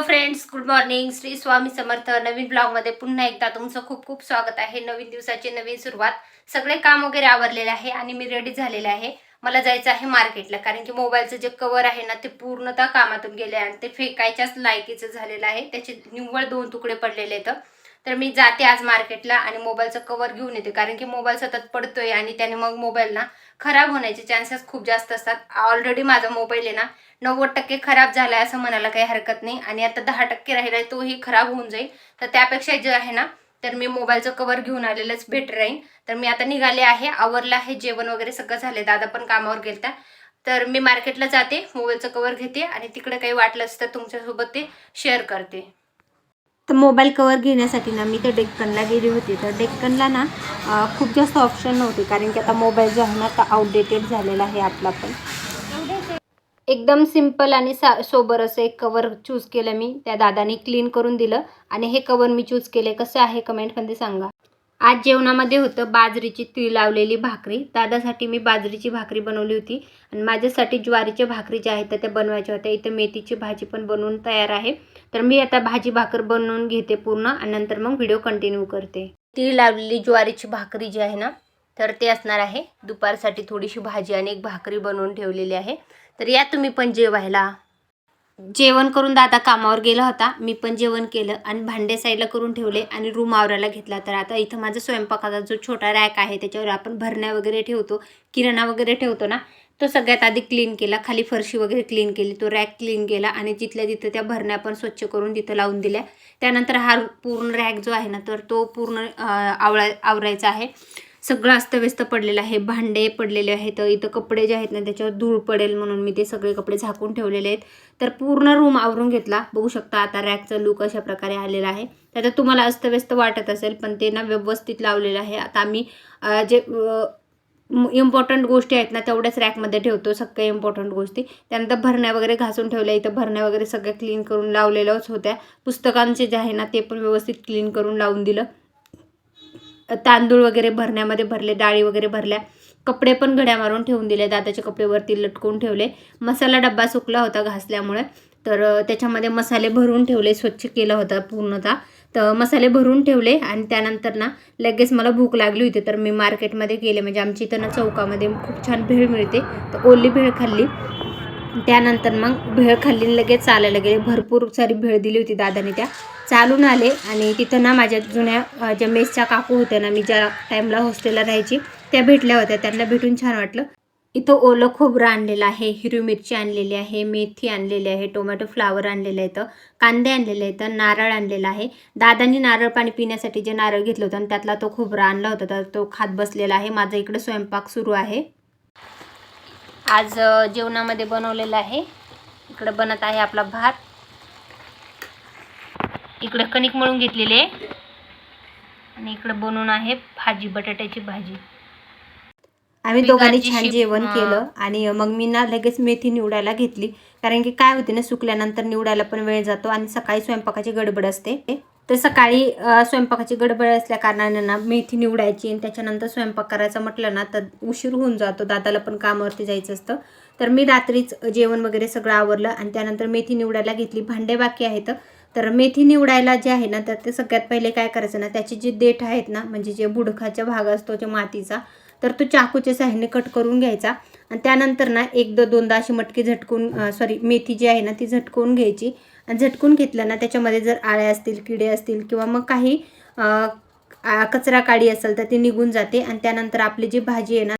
Hello friends good morning Shri Swami Samarth नवीन ब्लॉगमध्ये पुन्हा एकदा तुमचं खूप खूप स्वागत आहे. नवीन दिवसाची नवीन सुरुवात. सगळे काम वगैरे आवरलेले आहे आणि मी रेडी झालेले आहे. मला जायचं आहे मार्केटला कारण की मोबाईलचं जे कवर आहे ना ते पूर्णतः कामातून गेले आणि ते फेकायच्याच लायकीचं झालेलं आहे. त्याचे निव्वळ दोन तुकडे पडलेले आहेत. तर मी जाते आज मार्केटला आणि मोबाईलचं कवर घेऊन येते कारण की मोबाईल सतत पडतोय आणि त्याने मग मोबाईल ना खराब होण्याचे चान्सेस खूप जास्त असतात. ऑलरेडी माझा मोबाईल आहे ना नव्वद टक्के खराब झाला आहे असं म्हणायला काही हरकत नाही. आणि आता दहा टक्के राहिला आहे तोही खराब होऊन जाईल. तर त्यापेक्षा जे आहे ना तर मी मोबाईलचं कवर घेऊन आलेलंच बेटर राहील तर मी आता निघाले आहे. आवरलं आहे जेवण वगैरे सगळं झाले दादा पण कामावर गेलता. तर मी मार्केटला जाते मोबाईलचं कवर घेते आणि तिकडे काही वाटलंच तर तुमच्यासोबत ते शेअर करते. तर मोबाईल कवर घेण्यासाठी ना मी तर डेक्कनला गेली होती. तर डेक्कनला ना खूप जास्त ऑप्शन नव्हते. कारण की आता मोबाईल जो आहे ना आता आउटडेटेड झालेला आहे आपला पण. एकदम सिंपल आणि सा सोबर असं एक कवर चूज केलं मी. त्या दादानी क्लीन करून दिलं. आणि हे कवर मी चूज केले कसं आहे? कमेंटमध्ये सांगा. आज जेवणामध्ये होतं बाजरीची ती लावलेली भाकरी. दादासाठी मी बाजरीची भाकरी बनवली होती आणि माझ्यासाठी ज्वारीच्या भाकरी ज्या आहेत त्या त्या बनवायच्या होत्या. इथं मेथीची भाजी पण बनवून तयार आहे. तर मी आता भाजी भाकर बनवून घेते पूर्ण आणि नंतर मग व्हिडिओ कंटिन्यू करते. ती लावलेली ज्वारीची भाकरी जी आहे ना तर ते असणार आहे. दुपारसाठी थोडीशी भाजी आणि एक भाकरी बनवून ठेवलेली आहे. तर या तुम्ही पण जेवायला. जेवण करून दादा कामावर गेला होता. मी पण जेवण केलं आणि भांडे साईडला करून ठेवले आणि रूम आवरायला घेतला. तर आता इथं माझा स्वयंपाकाचा जो छोटा रॅक आहे त्याच्यावर आपण भरण्या वगैरे ठेवतो किराणा वगैरे ठेवतो ना तो सगळ्यात आधी क्लीन केला. खाली फरशी वगैरे क्लीन केली तो रॅक क्लीन केला आणि जिथल्या तिथं त्या भरण्या पण स्वच्छ करून तिथं लावून दिल्या. त्यानंतर हा पूर्ण रॅक जो आहे ना तर तो पूर्ण आवळा आवरायचा आहे. सगळं अस्तव्यस्त पडलेलं आहे. भांडे पडलेले आहेत. इथं कपडे जे आहेत ना त्याच्यावर धूळ पडेल म्हणून मी ते सगळे कपडे झाकून ठेवलेले आहेत. तर पूर्ण रूम आवरून घेतला. बघू शकता आता रॅकचा लुक अशा प्रकारे आलेला आहे. त्याच्यात तुम्हाला अस्तव्यस्त वाटत असेल पण ते ना व्यवस्थित लावलेलं आहे. आता आम्ही जे इम्पॉर्टंट गोष्टी आहेत ना तेवढ्याच रॅकमध्ये ठेवतो. सगळ्या इम्पॉर्टंट गोष्टी. त्यानंतर भरण्या वगैरे घासून ठेवल्या. इथं भरण्या वगैरे सगळ्या क्लीन करून लावलेल्याच होत्या. पुस्तकांचे जे आहे ना ते पण व्यवस्थित क्लीन करून लावून दिलं. तांदूळ वगैरे भरण्यामध्ये भरले डाळी वगैरे भरल्या कपडे पण घड्या मारून ठेवून दिले दादाच्या कपडेवरती लटकवून ठेवले. मसाला डब्बा सुकला होता घासल्यामुळे तर त्याच्यामध्ये मसाले भरून ठेवले स्वच्छ केला होता पूर्णतः. तर मसाले भरून ठेवले आणि त्यानंतर ना लगेच मला भूक लागली होती तर मी मार्केटमध्ये गेले. म्हणजे आमची इथं ना चौकामध्ये खूप छान भेळ मिळते. तर ओली भेळ खाल्ली. त्यानंतर मग भेळ खाल्ली लगेच चालायला गेले. भरपूर सारी भेळ दिली होती दादाने त्या. चालून आले आणि तिथं ना माझ्या जुन्या ज्या मेसच्या काकू होत्या ना मी ज्या टाईमला हॉस्टेलला राहायची त्या भेटल्या होत्या. त्यांना भेटून छान वाटलं. इथं ओलं खोबरं आणलेलं आहे हिरवी मिरची आणलेली आहे मेथी आणलेली आहे टोमॅटो फ्लावर आणलेलं आहे कांदे आणलेले आहेत नारळ आणलेला आहे. दादांनी नारळ पाणी पिण्यासाठी जे नारळ घेतलं होतं आणि त्यातला तो खोबरा आणला होता तर तो खात बसलेला आहे. माझा इकडे स्वयंपाक सुरू आहे. आज जेवणामध्ये बनवलेलं आहे. इकडं बनत आहे आपला भात. इकडं कणिक मळून घेतलेली आहे. आणि इकडं बनवून आहे भाजी बटाट्याची भाजी. आम्ही दोघांनी छान जेवण केलं. आणि मग मी ना लगेच मेथी निवडायला घेतली. कारण की काय होते ना सुकल्यानंतर निवडायला पण वेळ जातो आणि सकाळी स्वयंपाकाची गडबड असते. तर सकाळी स्वयंपाकाची गडबड असल्या कारणाने ना मेथी निवडायची आणि त्याच्यानंतर स्वयंपाक करायचा म्हटलं ना तर उशीर होऊन जातो. दादाला पण कामावरती जायचं असतं. तर मी रात्रीच जेवण वगैरे सगळं आवरलं आणि त्यानंतर मेथी निवडायला घेतली. भांडे बाकी आहेत. तर मेथी निवडायला जे आहे ना तर ते सगळ्यात पहिले काय करायचं ना त्याचे जे देठ आहेत ना म्हणजे जे बुडखाचा भाग असतो जे मातीचा तर तो चाकूच्या साह्याने कट करून घ्यायचा. आणि त्यानंतर ना एक दो दोनदा अशी मटकी झटकून सॉरी मेथी जी आहे ना ती झटकून घ्यायची. आणि झटकून घेतलं ना त्याच्यामध्ये जर आळ्या असतील किडे असतील किंवा मग काही कचरा काडी असेल तर ती निघून जाते. आणि त्यानंतर आपली जी भाजी आहे ना